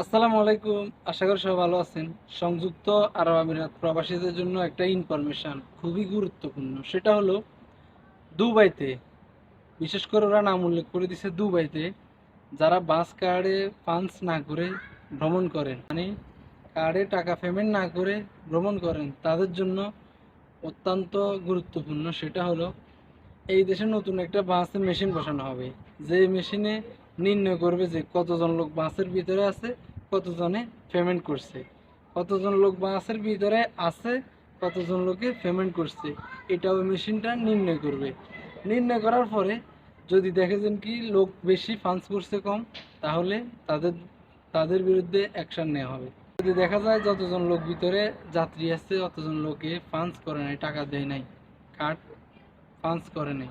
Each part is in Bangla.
আসসালামু আলাইকুম। আশা করি সবাই ভালো আছেন। সংযুক্ত আরব আমিরাত প্রবাসীদের জন্য একটা ইনফরমেশন খুবই গুরুত্বপূর্ণ। সেটা হলো, দুবাইতে, বিশেষ করে ওরা নাম উল্লেখ করে দিছে দুবাইতে, যারা বাস কার্ডে ফান্ডস না করে ভ্রমণ করেন মানে কার্ডে টাকা পেমেন্ট না করে ভ্রমণ করেন, তাদের জন্য অত্যন্ত গুরুত্বপূর্ণ। সেটা হলো, এই দেশে নতুন একটা বাসের মেশিন বসানো হবে। যে মেশিনে নির্ণয় করবে যে কতজন লোক বাসের ভিতরে আছে কতজনে পেমেন্ট করছে? কতজন লোক বাসের ভিতরে আছে, কতজন লোকে পেমেন্ট করছে? এটা ওই মেশিনটা নির্ণয় করবে। নির্ণয় করার পরে যদি দেখেছেন কি লোক বেশি ফান্স করছে কম, তাহলে তাদের তাদের বিরুদ্ধে অ্যাকশন নেওয়া হবে। যদি দেখা যায় যতজন লোক ভিতরে যাত্রী আছে, অতজন লোকে ফান্স করে নাই, টাকা দেয় নাই কার্ড ফান্স করে নাই,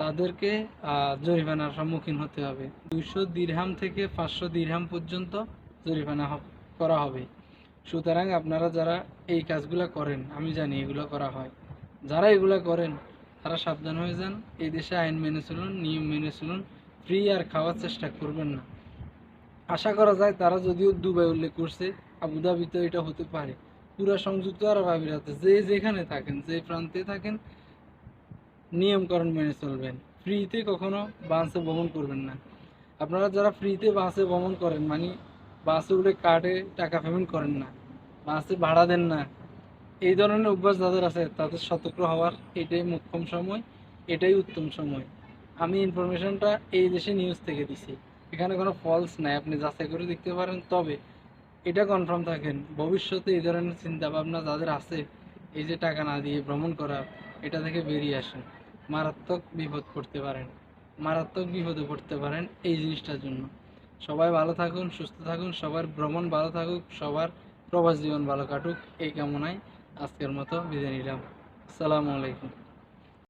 তাদেরকে জরিমানার সম্মুখীন হতে হবে। দুইশো দিরহাম থেকে পাঁচশো দিরহাম পর্যন্ত জরিমানা করা হবে। সুতরাং আপনারা যারা এই কাজগুলো করেন, আমি জানি এগুলো করা হয়। যারা এগুলো করেন, তারা সাবধান হয়ে যান। এই দেশে আইন মেনে চলুন, নিয়ম মেনে চলুন, ফ্রি আর খাওয়ার চেষ্টা করবেন না। আশা করা যায় তারা যদিও দুবাই উল্লেখ করছে আবুধাবিতে এটা হতে পারে। পুরা সংযুক্ত আরব আমিরাতে যে যেখানে থাকেন, যে প্রান্তে থাকেন, নিয়মকরণ মেনে চলবেন। ফ্রিতে কখনো বাসে ভ্রমণ করবেন না। আপনারা যারা ফ্রিতে বাসে ভ্রমণ করেন মানে বাসে উঠে কার্ডে টাকা পেমেন্ট করেন না। বাসে ভাড়া দেন না। এই ধরনের অভ্যাস যাদের আছে, তাদের সতর্ক হওয়ার এটাই মোক্ষম সময়, এটাই উত্তম সময়। আমি ইনফরমেশনটা এই দেশে নিউজ থেকে দিছি। এখানে কোনো ফলস নাই, আপনি যাচাই করে দেখতে পারেন। তবে এটা কনফার্ম থাকেন, ভবিষ্যতে এই ধরনের চিন্তা ভাবনা যাদের আছে, এই যে টাকা না দিয়ে ভ্রমণ করার এটা থেকে বেরিয়ে আসেন। মারাত্মক বিপদ পড়তে পারেন। মারাত্মক বিপদে পড়তে পারেন এই জিনিসটার জন্য। সবাই ভালো থাকুন, সুস্থ থাকুন, সবার ভ্রমণ ভালো থাকুক, সবার প্রবাস জীবন ভালো কাটুক, এই কামনায় আজকের মতো বিদায় নিলাম। আসসালামু আলাইকুম।